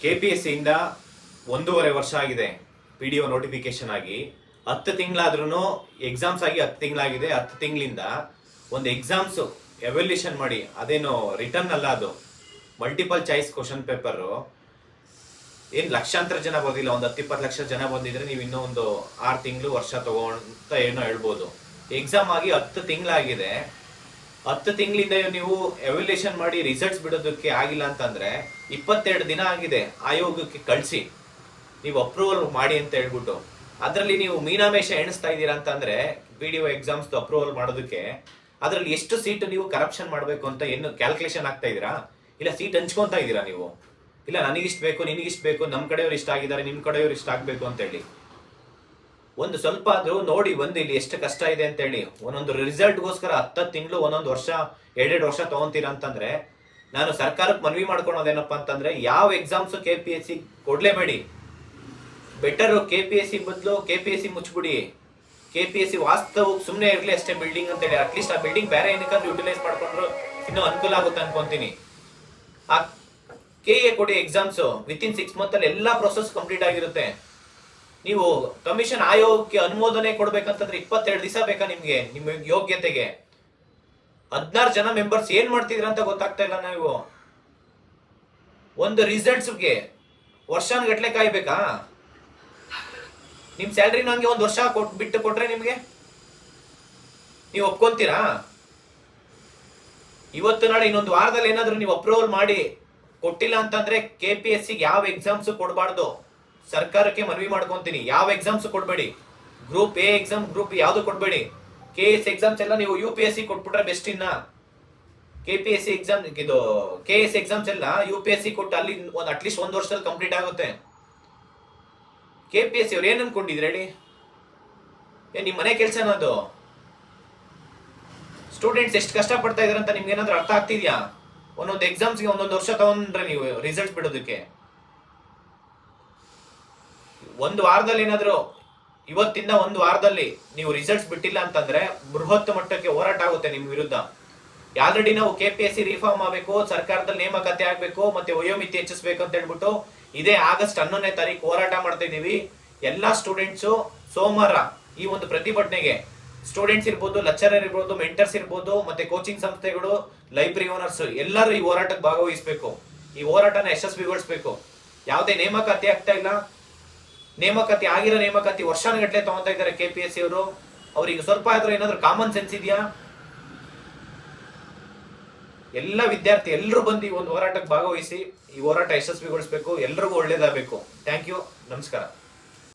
K P S ಸಿಯಿಂದ ಒಂದೂವರೆ ವರ್ಷ ಆಗಿದೆ ಪಿ ಡಿ ಒ ನೋಟಿಫಿಕೇಶನ್ ಆಗಿ. ಹತ್ತು ತಿಂಗಳಾದ್ರೂ ಎಕ್ಸಾಮ್ಸ್ ಆಗಿ ಹತ್ತು ತಿಂಗಳಾಗಿದೆ. ಹತ್ತು ತಿಂಗಳಿಂದ ಒಂದು ಎಕ್ಸಾಮ್ಸು ಎವಲ್ಯೂಷನ್ ಮಾಡಿ. ಅದೇನು ರಿಟರ್ನ್ ಅಲ್ಲ ಅದು. ಮಲ್ಟಿಪಲ್ ಚಾಯ್ಸ್ ಕ್ವಶನ್ ಪೇಪರು ಏನು ಲಕ್ಷಾಂತರ ಜನ ಬಂದಿಲ್ಲ ಒಂದು ಹತ್ತಿಪ್ಪತ್ತು ಲಕ್ಷ ಜನ ಬಂದಿದ್ರೆ ನೀವು ಇನ್ನೂ ಒಂದು ಆರು ತಿಂಗಳು ವರ್ಷ ತಗೊಂತ ಏನೋ ಹೇಳ್ಬೋದು. ಎಕ್ಸಾಮ್ ಆಗಿ ಹತ್ತು ತಿಂಗಳಾಗಿದೆ. ಹತ್ತು ತಿಂಗಳಿಂದ ನೀವು ಎವಲ್ಯೂಷನ್ ಮಾಡಿ ರಿಸಲ್ಟ್ಸ್ ಬಿಡೋದಕ್ಕೆ ಆಗಿಲ್ಲ ಅಂತಂದ್ರೆ ಇಪ್ಪತ್ತೆರಡು ದಿನ ಆಗಿದೆ ಆಯೋಗಕ್ಕೆ ಕಳಿಸಿ. ನೀವು ಅಪ್ರೂವಲ್ ಮಾಡಿ ಅಂತ ಹೇಳ್ಬಿಟ್ಟು. ಅದರಲ್ಲಿ ನೀವು ಮೀನಾಮೇಷ ಎಣಿಸ್ತಾ ಇದ್ದೀರಾ ಅಂತಂದ್ರೆ P D O exams approval ಮಾಡೋದಕ್ಕೆ ಅದರಲ್ಲಿ ಎಷ್ಟು ಸೀಟ್ ನೀವು ಕರಪ್ಷನ್ ಮಾಡಬೇಕು ಅಂತ ಏನು ಕ್ಯಾಲ್ಕುಲೇಷನ್ ಆಗ್ತಾ ಇದ್ದೀರಾ? ಇಲ್ಲ ಸೀಟ್ ಹಂಚ್ಕೊತಾ ಇದ್ದೀರಾ ನೀವು? ಇಲ್ಲ ನನಗಿಷ್ಟು ಬೇಕು, ನಿನಗಿಷ್ಟು ಬೇಕು ನಮ್ಮ ಕಡೆಯವ್ರು ಇಷ್ಟ ಆಗಿದ್ದಾರೆ ನಿಮ್ಮ ಕಡೆಯವ್ರು ಇಷ್ಟ ಆಗಬೇಕು ಅಂತ ಹೇಳಿ. ಒಂದು ಸ್ವಲ್ಪ ಆದರೂ ನೋಡಿ ಒಂದು ಇಲ್ಲಿ ಎಷ್ಟು ಕಷ್ಟ ಇದೆ ಅಂತ ಹೇಳಿ ಒಂದೊಂದು ರಿಸಲ್ಟ್ಗೋಸ್ಕರ ಹತ್ತು ತಿಂಗಳು, ಒಂದೊಂದು ವರ್ಷ, ಎರಡೆರಡು ವರ್ಷ ತಗೊಂತೀರಾ ಅಂತಂದ್ರೆ, ನಾನು ಸರ್ಕಾರಕ್ಕೆ ಮನವಿ ಮಾಡ್ಕೊಳೋದೇನಪ್ಪ ಅಂತಂದ್ರೆ, ಯಾವ exams K P S C ಕೊಡಲೇಬೇಡಿ. Better K P S C ಬದಲು ಕೆ ಪಿ ಎಸ್ ಸಿ ಮುಚ್ಚಿಬಿಡಿ ಕೆ ಪಿ ಎಸ್ ಸಿ ವಾಸ್ತವ ಸುಮ್ಮನೆ ಇರಲಿ ಅಷ್ಟೇ ಬಿಲ್ಡಿಂಗ್ ಅಂತ ಹೇಳಿ ಅಟ್ಲೀಸ್ಟ್ ಆ ಬಿಲ್ಡಿಂಗ್ ಬೇರೆ ಏನಕ್ಕಾದ್ರೂ ಯುಟಿಲೈಸ್ ಮಾಡ್ಕೊಂಡ್ರು ಇನ್ನೂ ಅನುಕೂಲ ಆಗುತ್ತೆ ಅನ್ಕೊಂತೀನಿ. ಆ ಕೆ ಎ ಕೊಡಿ ಎಕ್ಸಾಮ್ಸ್ ವಿತ್ ಇನ್ ಸಿಕ್ಸ್ ಮಂತಲ್ಲಿ ಎಲ್ಲಾ ಪ್ರೊಸೆಸ್ ಕಂಪ್ಲೀಟ್ ಆಗಿರುತ್ತೆ. ನೀವು ಕಮಿಷನ್ ಆಯೋಗಕ್ಕೆ ಅನುಮೋದನೆ ಕೊಡ್ಬೇಕಂತಂದ್ರೆ ಇಪ್ಪತ್ತೆರಡು ದಿವಸ ಬೇಕಾ ನಿಮ್ಗೆ, ನಿಮ್ಮ ಯೋಗ್ಯತೆಗೆ? ಹದಿನಾರು ಜನ ಮೆಂಬರ್ಸ್ ಏನ್ ಮಾಡ್ತಿದ್ರ ಅಂತ ಗೊತ್ತಾಗ್ತಾ ಇಲ್ಲ ನೀವು. ಒಂದು ರಿಸಲ್ಟ್ಸ್ಗೆ ವರ್ಷಾನ್ಗಟ್ಲೆ ಕಾಯ್ಬೇಕಾ? ನಿಮ್ ಸ್ಯಾಲ್ರಿ ನಂಗೆ ಒಂದು ವರ್ಷ ಕೊಟ್, ಬಿಟ್ಟು ಕೊಟ್ರೆ ನಿಮ್ಗೆ? ನೀವು ಒಪ್ಕೊಂತೀರಾ? ಇವತ್ತು ನಾಳೆ ಇನ್ನೊಂದು ವಾರದಲ್ಲಿ ಏನಾದ್ರು ನೀವು ಅಪ್ರೂವಲ್ ಮಾಡಿ ಕೊಟ್ಟಿಲ್ಲ ಅಂತಂದ್ರೆ ಕೆ ಪಿ ಎಸ್ ಸಿಗೆ ಯಾವ ಎಕ್ಸಾಮ್ಸ್ ಕೊಡಬಾರ್ದು? ಸರ್ಕಾರಕ್ಕೆ ಮನವಿ ಮಾಡ್ಕೊಂತೀನಿ. ಯಾವ ಎಕ್ಸಾಮ್ಸ್ ಕೊಡಬೇಡಿ? ಗ್ರೂಪ್ ಎ ಎಕ್ಸಾಮ್ ಗ್ರೂಪ್ ಯಾವುದು ಕೊಡಬೇಡಿ? ಕೆ ಎಸ್ ಎಕ್ಸಾಮ್ಸ್ ಎಲ್ಲ ನೀವು ಯು ಪಿ ಎಸ್ ಸಿ ಕೊಟ್ಬಿಟ್ರೆ ಬೆಸ್ಟ್ ಇನ್ನ. K P S C exam ಇದು ಕೆ ಎಸ್ ಎಕ್ಸಾಮ್ಸ್ ಎಲ್ಲ ಯು ಪಿ ಎಸ್ ಸಿ ಕೊಟ್ಟು ಅಲ್ಲಿ ಒಂದು ಅಟ್ಲೀಸ್ಟ್ ಒಂದು ವರ್ಷದಲ್ಲಿ ಕಂಪ್ಲೀಟ್ ಆಗುತ್ತೆ. ಕೆ ಪಿ ಎಸ್ ಸಿ ಅವ್ರು ಏನು ಅನ್ಕೊಂಡಿದ್ರೆ ಹೇಳಿ? ಏ ನಿಮ್ಮ ಮನೆ ಕೆಲಸ ಅದು? ಸ್ಟೂಡೆಂಟ್ಸ್ ಎಷ್ಟು ಕಷ್ಟ ಪಡ್ತಾ ಇದಾರೆ ಅಂತ ನಿಮ್ಗೆ ಏನಾದ್ರೂ ಅರ್ಥ ಆಗ್ತಿದ್ಯಾ? ಒಂದೊಂದು ಎಕ್ಸಾಮ್ಸ್ಗೆ ಒಂದೊಂದು ವರ್ಷ ತಗೊಂಡ್ರೆ ನೀವು ರಿಸಲ್ಟ್ ಬಿಡೋದಕ್ಕೆ. ಒಂದು ವಾರದಲ್ಲಿ ಏನಾದರೂ, ಇವತ್ತಿಂದ ಒಂದು ವಾರದಲ್ಲಿ ನೀವು ರಿಸಲ್ಟ್ಸ್ ಬಿಟ್ಟಿಲ್ಲ ಅಂತಂದ್ರೆ ಬೃಹತ್ ಮಟ್ಟಕ್ಕೆ ಹೋರಾಟ ಆಗುತ್ತೆ ನಿಮ್ಮ ವಿರುದ್ಧ. ಆಲ್ರೆಡಿ ನಾವು K P S C reform ಆಗಬೇಕು, ಸರ್ಕಾರದಲ್ಲಿ ನೇಮಕಾತಿ ಆಗಬೇಕು, ಮತ್ತೆ ವಯೋಮಿತಿ ಹೆಚ್ಚಿಸಬೇಕು ಅಂತ ಹೇಳ್ಬಿಟ್ಟು ಇದೇ ಆಗಸ್ಟ್ ಹನ್ನೊಂದನೇ ತಾರೀಕು ಹೋರಾಟ ಮಾಡ್ತಾ ಇದ್ದೀವಿ ಎಲ್ಲ ಸ್ಟೂಡೆಂಟ್ಸು ಸೋಮವಾರ ಈ ಒಂದು ಪ್ರತಿಭಟನೆಗೆ ಸ್ಟೂಡೆಂಟ್ಸ್ ಇರ್ಬೋದು ಲೆಕ್ಚರರ್ ಇರ್ಬೋದು ಮೆಂಟರ್ಸ್ ಇರ್ಬೋದು, ಮತ್ತೆ ಕೋಚಿಂಗ್ ಸಂಸ್ಥೆಗಳು ಲೈಬ್ರರಿ ಓನರ್ಸ್ ಎಲ್ಲರೂ ಈ ಹೋರಾಟಕ್ಕೆ ಭಾಗವಹಿಸಬೇಕು. ಈ ಹೋರಾಟನ ಯಶಸ್ವಿಗೊಳಿಸಬೇಕು. ಯಾವುದೇ ನೇಮಕಾತಿ ಆಗ್ತಾ ಇಲ್ಲ. ನೇಮಕಾತಿ ಆಗಿರೋ ನೇಮಕಾತಿ ವರ್ಷಾನುಗಟ್ಟಲೆ ತಗೊಂತ ಇದ್ದಾರೆ ಕೆ ಪಿ ಎಸ್ ಸಿ ಅವರು. ಅವ್ರಿಗೆ ಸ್ವಲ್ಪ ಆದ್ರೂ ಏನಾದ್ರು ಕಾಮನ್ ಸೆನ್ಸ್ ಇದೆಯಾ? ಎಲ್ಲ ವಿದ್ಯಾರ್ಥಿ ಎಲ್ಲರೂ ಬಂದು ಈ ಒಂದು ಹೋರಾಟಕ್ಕೆ ಭಾಗವಹಿಸಿ ಈ ಹೋರಾಟ ಯಶಸ್ವಿಗೊಳಿಸಬೇಕು. ಎಲ್ರಿಗೂ ಒಳ್ಳೇದಾಗಬೇಕು. ಥ್ಯಾಂಕ್ ಯು ನಮಸ್ಕಾರ.